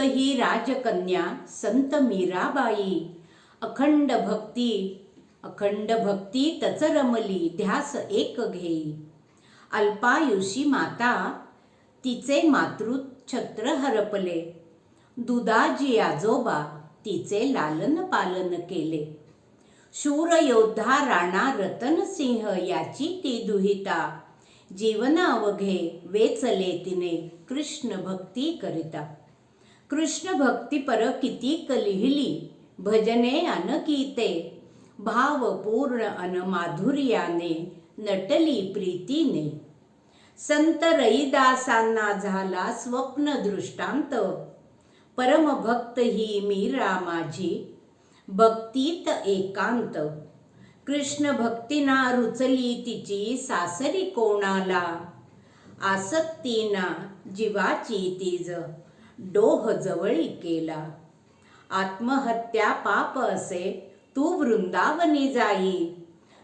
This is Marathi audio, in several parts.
ही राजकन्या संत मीराबाई. अखंड भक्ती अखंड भक्ती तच रमली ध्यास एक घेई अल्पायुषी माता तिचे मातृछत्र हरपले. दुधाजी आजोबा तिचे लालन पालन केले. शूर योद्धा राणा रतनसिंह याची ती दुहिता. जीवनावघे वेचले तिने कृष्ण भक्ती करिता. कृष्ण भक्ती पर किती लिहिली भजने अन अनगीते भावपूर्ण अन माधुर्याने नटली प्रीतीने. संत रईदासांना झाला स्वप्न दृष्टांत. परमभक्त ही मीरा माझी. भक्तीत एकांत. कृष्ण भक्तीना रुचली तिची सासरी कोणाला? आसक्तीना जीवाची तीज. डोह जवळी केला. आत्महत्या पाप असे तू वृंदावनी जाई.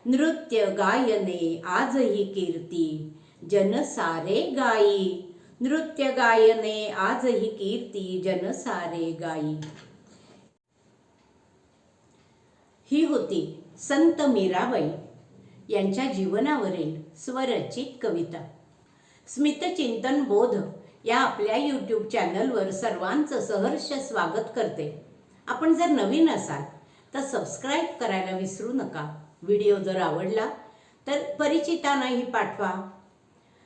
नृत्य गायने आजही कीर्ती जन सारे गाई. नृत्य गायने आजही कीर्ती जन सारे गाई. ही होती संत मीराबाई यांच्या जीवनावरील स्वरचित कविता. स्मितचिंतन बोध या आपल्या यूट्यूब चॅनलवर सर्वांचं सहर्ष स्वागत करते. आपण जर नवीन असाल तर सबस्क्राईब करायला विसरू नका. व्हिडिओ जर आवडला तर परिचितांनाही पाठवा.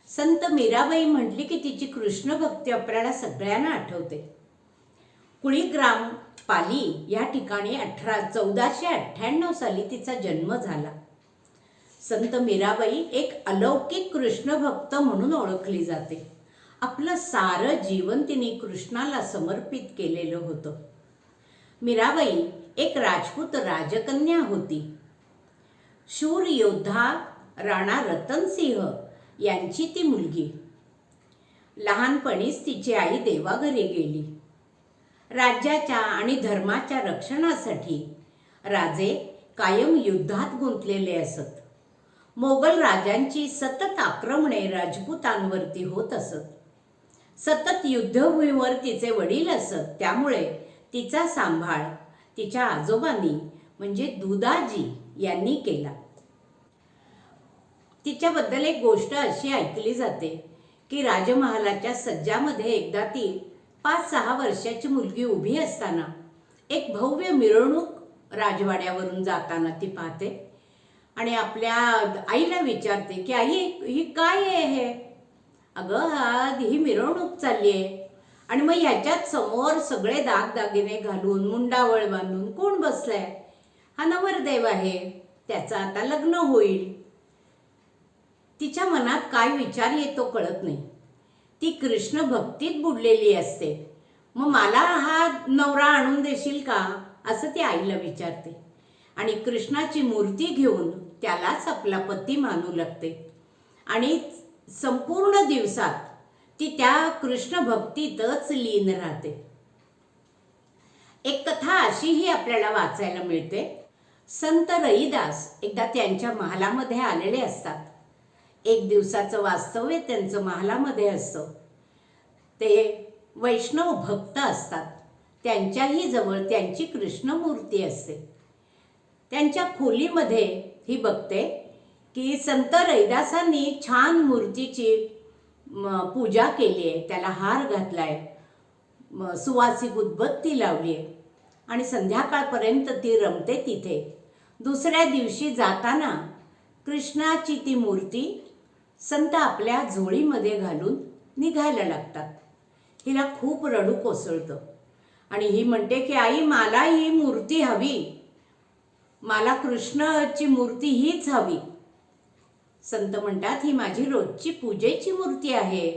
संत मीराबाई म्हटली की तिची कृष्ण भक्ती आपल्याला सगळ्यांना आठवते. कुळीग्राम पाली या ठिकाणी अठरा चौदाशे अठ्ठ्याण्णव साली तिचा जन्म झाला. संत मीराबाई एक अलौकिक कृष्ण भक्त म्हणून ओळखली जाते. आपलं सारं जीवन तिने कृष्णाला समर्पित केलेलं होतं. मीराबाई एक राजपूत राजकन्या होती. शूर योद्धा राणा रतन सिंह यांची ती मुलगी. लहानपणीच तिची आई देवाघरी गेली. राज्याच्या आणि धर्माच्या रक्षणासाठी राजे कायम युद्धात गुंतलेले असत. मोगल राजांची सतत आक्रमणे राजपुतांवरती होत असत. सतत युद्धभूमीवर तिचे वडील असत. त्यामुळे तिचा सांभाळ तिच्या आजोबांनी म्हणजे दुदाजी यांनी केला. तिच्याबद्दल एक गोष्ट अशी ऐकली जाते की राजमहालाच्या सज्जामध्ये एकदा ती पाच सहा वर्षाची मुलगी उभी असताना एक भव्य मिरवणूक राजवाड्यावरून जाताना ती पाहते आणि आपल्या आईला विचारते की आई ही काय आहे हे? अगं आज ही मिरवणूक चालली आहे. आणि मग ह्याच्यात समोर सगळे दागदागिने घालून मुंडावळ बांधून कोण बसलाय? हा नवरदेव आहे. त्याचं आता लग्न होईल. तिच्या मनात काय विचार येतो कळत नाही. ती कृष्ण भक्तीत बुडलेली असते. मग मला हा नवरा आणून देशील का? असं ती आईला विचारते. आणि कृष्णाची मूर्ती घेऊन त्यालाच आपला पती मानू लागते. आणि संपूर्ण दिवसात ती त्या कृष्ण भक्तीतच लीन राहते. एक कथा अशीही आपल्याला वाचायला मिळते. संत रईदास एकदा त्यांच्या महालामध्ये आलेले असतात. एक दिवसाचं वास्तव्य त्यांचं महालामध्ये असतं. ते वैष्णव भक्त असतात. त्यांच्याही जवळ त्यांची कृष्णमूर्ती असते. त्यांच्या खोलीमध्ये ही बघते की संत रैदासांनी छान मूर्तीची पूजा केली आहे. त्याला हार घातलाय. आहे सुवासिक उदबत्ती लावली आहे. आणि संध्याकाळपर्यंत ती रमते तिथे. दुसऱ्या दिवशी जाताना कृष्णाची ती मूर्ती संत आपल्या झोळीमध्ये घालून निघायला लागतात. हिला खूप रडू कोसळतं. आणि ही म्हणते की आई मला ही मूर्ती हवी. मला कृष्णाची मूर्ती हीच हवी. संत म्हणतात ही माझी रोजची पूजेची मूर्ती आहे.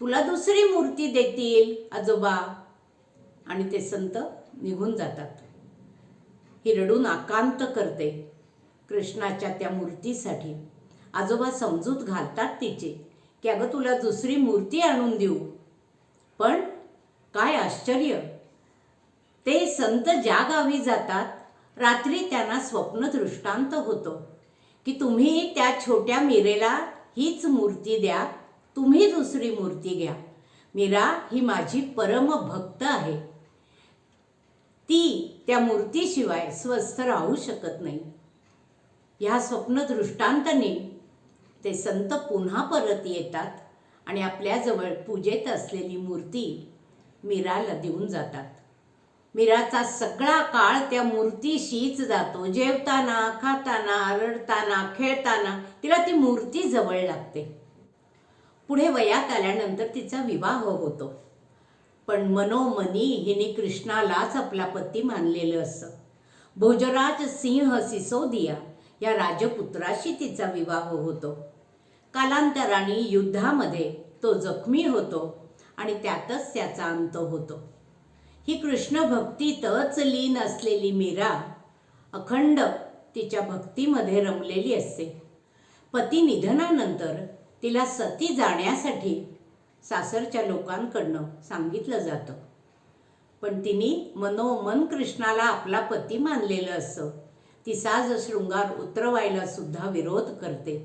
तुला दुसरी मूर्ती देतील आजोबा. आणि ते संत निघून जातात. ही रडून आकांत करते कृष्णाच्या त्या मूर्तीसाठी. आजोबा समजूत घालतात तिचे की अगं तुला दुसरी मूर्ती आणून देऊ. पण काय आश्चर्य! ते संत ज्या गावी जातात रात्री त्यांना स्वप्न दृष्टांत होतो. की तुम्ही त्या छोट्या मिरेला हीच मूर्ती द्या तुम्ही दुसरी मूर्ती घ्या. मीरा ही माझी परम भक्त आहे. ती त्या मूर्तीशिवाय स्वस्थ राहू शकत नाही. ह्या स्वप्नदृष्टांताने ते संत पुन्हा परत येतात आणि आपल्याजवळ पूजेत असलेली मूर्ती मीराला देऊन जातात. मीराचा सगळा काळ त्या मूर्तीशीच जातो. जेवताना खाताना रडताना खेळताना तिला ती मूर्ती जवळ लागते. पुढे वयात आल्यानंतर तिचा विवाह होतो. पण मनोमनी हिने कृष्णालाच आपला पती मानलेलं असतं भोजराज सिंह सिसोदिया या राजपुत्राशी तिचा विवाह होतो. कालांतराने युद्धामध्ये तो जखमी होतो आणि त्यातच त्याचा अंत होतो. ही कृष्ण भक्तीतच लीन असलेली मीरा. अखंड तिच्या भक्तीमध्ये रमलेली असते. पती निधनानंतर तिला सती जाण्यासाठी सासरच्या लोकांकडनं सांगितलं जातं. पण तिने मनोमन कृष्णाला आपला पती मानलेलं असतं ती साज शृंगार उतरवायला सुद्धा विरोध करते.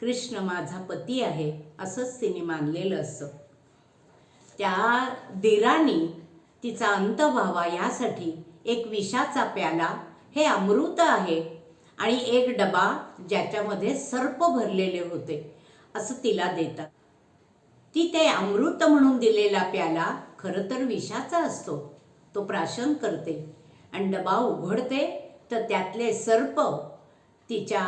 कृष्ण माझा पती आहे असंच तिने मानलेलं असतं त्या दिरानी तिचा अंत व्हावा यासाठी एक विषाचा प्याला हे अमृत आहे आणि एक डबा ज्याच्यामध्ये सर्प भरलेले होते असं तिला देतात. ती ते अमृत म्हणून दिलेला प्याला खरं तर विषाचा असतो तो प्राशन करते आणि डबा उघडते तर त्यातले सर्प तिच्या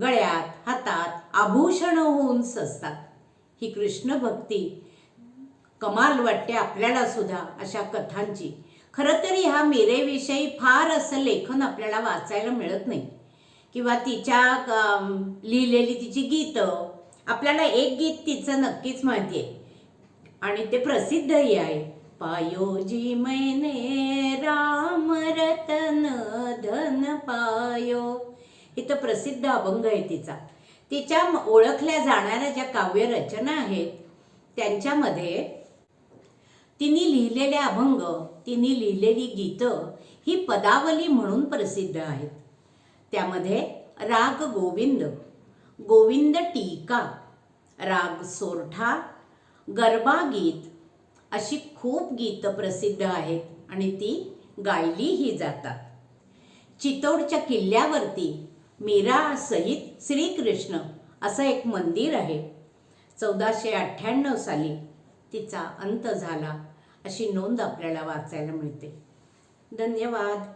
गळ्यात हातात आभूषण होऊन सजतात. ही कृष्ण भक्ती कमाल वाटते आपल्याला सुद्धा अशा कथांची. खरं तर ह्या मीरेविषयी फार असं लेखन आपल्याला वाचायला मिळत नाही. किंवा तिच्या लिहिलेली तिची गीतं आपल्याला एक गीत तिचं नक्कीच माहिती आहे आणि ते प्रसिद्धही आहे. पायोजी मैने राम रतन धन पायो. हे तर प्रसिद्ध अभंग आहे तिचा. तिच्या ओळखल्या जाणाऱ्या ज्या काव्यरचना आहेत त्यांच्यामध्ये तिने लिहिलेले अभंग तिने लिहिलेली गीतं ही पदावली म्हणून प्रसिद्ध आहेत. त्यामध्ये राग गोविंद गोविंद टीका राग सोरठा गरबा गीत अशी खूप गीतं प्रसिद्ध आहेत आणि ती गायलीही जातात. चितोडच्या किल्ल्यावरती मीरा सहित श्रीकृष्ण असं एक मंदिर आहे. चौदाशे अठ्ठ्याण्णव साली तिचा अंत झाला अशी नोंद आपल्याला वाचायला मिळते. धन्यवाद.